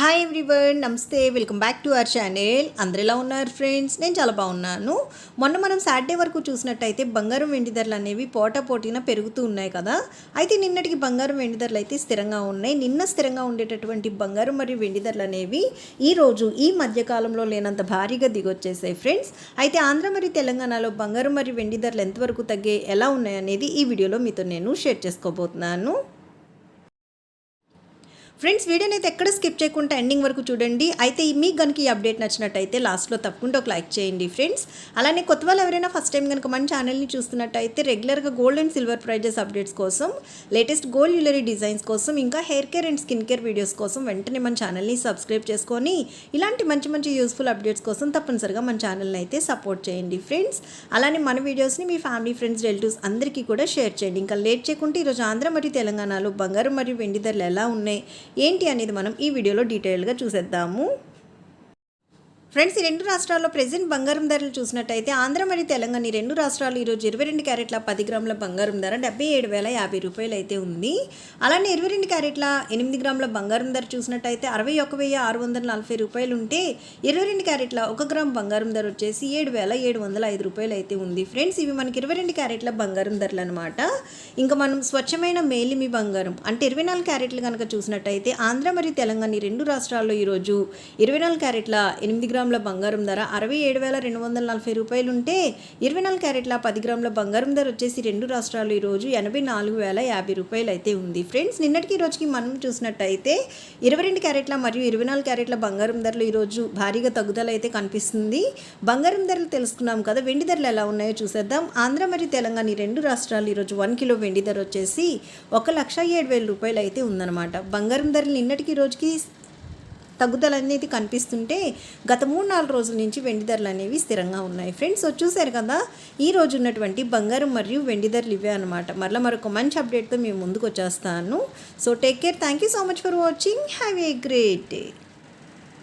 Hi everyone నమస్తే. Welcome back to our channel అందరు ఎలా ఉన్నారు ఫ్రెండ్స్ నేను చాలా బాగున్నాను. మొన్న మనం సాటర్డే వరకు చూసినట్టయితే బంగారం వెండి ధరలు అనేవి పోటా పోటీన పెరుగుతూ ఉన్నాయి కదా. అయితే నిన్నటికి బంగారం వెండి ధరలు అయితే స్థిరంగా ఉన్నాయి. నిన్న స్థిరంగా ఉండేటటువంటి బంగారం మరియు వెండి ధరలు అనేవి ఈ రోజు ఈ మధ్యకాలంలో లేనంత భారీగా దిగొచ్చేసాయి ఫ్రెండ్స్ అయితే ఆంధ్ర మరియు తెలంగాణలో బంగారం మరియు వెండి ధరలు ఎంతవరకు తగ్గే ఎలా ఉన్నాయనేది ఈ వీడియోలో మీతో నేను షేర్ చేసుకోబోతున్నాను. ఫ్రెండ్స్ వీడియోని అయితే ఎక్కడ స్కిప్ చేయకుండా ఎండింగ్ వరకు చూడండి. అయితే మీకు కనుక ఈ అప్డేట్ నచ్చినట్టయితే లాస్ట్లో తప్పకుండా ఒక లైక్ చేయండి ఫ్రెండ్స్. అలానే కొత్త వాళ్ళు ఎవరైనా ఫస్ట్ టైం కనుక మన ఛానల్ని చూస్తున్నట్టయితే రెగ్యులర్గా gold and silver prices updates కోసం లేటెస్ట్ గోల్డ్ జ్యువెలరీ డిజైన్స్ కోసం ఇంకా hair care and skin care videos కోసం వెంటనే మన ఛానల్ని సబ్స్క్రైబ్ చేసుకొని ఇలాంటి మంచి మంచి యూస్ఫుల్ అప్డేట్స్ కోసం తప్పనిసరిగా మన ఛానల్ని అయితే సపోర్ట్ చేయండి ఫ్రెండ్స్. అలానే మన వీడియోస్ని మీ ఫ్యామిలీ ఫ్రెండ్స్ రిలేటివ్స్ అందరికీ కూడా షేర్ చేయండి. ఇంకా లేట్ చేయకుండా ఈరోజు ఆంధ్ర మరియు తెలంగాణలో బంగారం మరియు వెండి ధరలు ఎలా ఉన్నాయి? ఏంటి అనేది మనం ఈ వీడియోలో డీటెయిల్గా చూసేద్దాము. ఫ్రెండ్స్ ఈ రెండు రాష్ట్రాల్లో ప్రెసెంట్ బంగారం ధరలు చూసినట్టయితే ఆంధ్ర మరియు తెలంగాణ ఈ రెండు రాష్ట్రాలు ఈరోజు ఇరవై రెండు క్యారెట్ల పది గ్రాముల బంగారం ధర డెబ్బై ఏడు వేల యాభై రూపాయలు అయితే ఉంది. అలానే ఇరవై రెండు క్యారెట్ల ఎనిమిది గ్రాముల బంగారం ధర చూసినట్టయితే అరవై ఒక వెయ్యి ఆరు వందల నలభై రూపాయలు ఉంటే ఇరవై రెండు క్యారెట్ల ఒక గ్రామ్ బంగారం ధర వచ్చేసి ఏడు వేల ఏడు వందల ఐదు రూపాయలు అయితే ఉంది. ఫ్రెండ్స్ ఇవి మనకి ఇరవై రెండు క్యారెట్ల బంగారం ధరలు అనమాట ఇంకా మనం స్వచ్ఛమైన మేలిమి బంగారం అంటే ఇరవై నాలుగు క్యారెట్లు కనుక చూసినట్టయితే ఆంధ్ర మరియు తెలంగాణ ఈ రెండు రాష్ట్రాల్లో ఈరోజు ఇరవై నాలుగు క్యారెట్ల ఎనిమిది గ్రాముల బంగారం ధర అరవై ఏడు వేల రెండు వందల నలభై రూపాయలు ఉంటే ఇరవై నాలుగు క్యారెట్ల పది గ్రాముల బంగారం ధర వచ్చేసి రెండు రాష్ట్రాలు ఈరోజు ఎనభై నాలుగు వేల యాభై రూపాయలు అయితే ఉంది. ఫ్రెండ్స్ నిన్నటికి ఈ రోజుకి మనం చూసినట్టయితే ఇరవై రెండు క్యారెట్ల మరియు ఇరవై నాలుగు క్యారెట్ల బంగారం ధరలు ఈరోజు భారీగా తగ్గుదల అయితే కనిపిస్తుంది. బంగారం ధరలు తెలుసుకున్నాం కదా వెండి ధరలు ఎలా ఉన్నాయో చూసేద్దాం. ఆంధ్ర మరియు తెలంగాణ ఈ రెండు రాష్ట్రాలు ఈరోజు వన్ కిలో వెండి ధర వచ్చేసి ఒక లక్ష ఏడు వేల రూపాయలు అయితే ఉందన్నమాట. బంగారం ధరలు నిన్నటికి రోజుకి తగ్గుదల అనేది కనిపిస్తుంటే గత మూడు నాలుగు రోజుల నుంచి వెండి ధరలు అనేవి స్థిరంగా ఉన్నాయి. ఫ్రెండ్స్ వచ్చేసారు కదా ఈ రోజు ఉన్నటువంటి బంగారం మరియు వెండి ధరలు ఇవే అనమాట మరలా మరొక మంచి అప్డేట్తో మేము ముందుకు వచ్చేస్తాను. So take care thank you so much for watching have a great day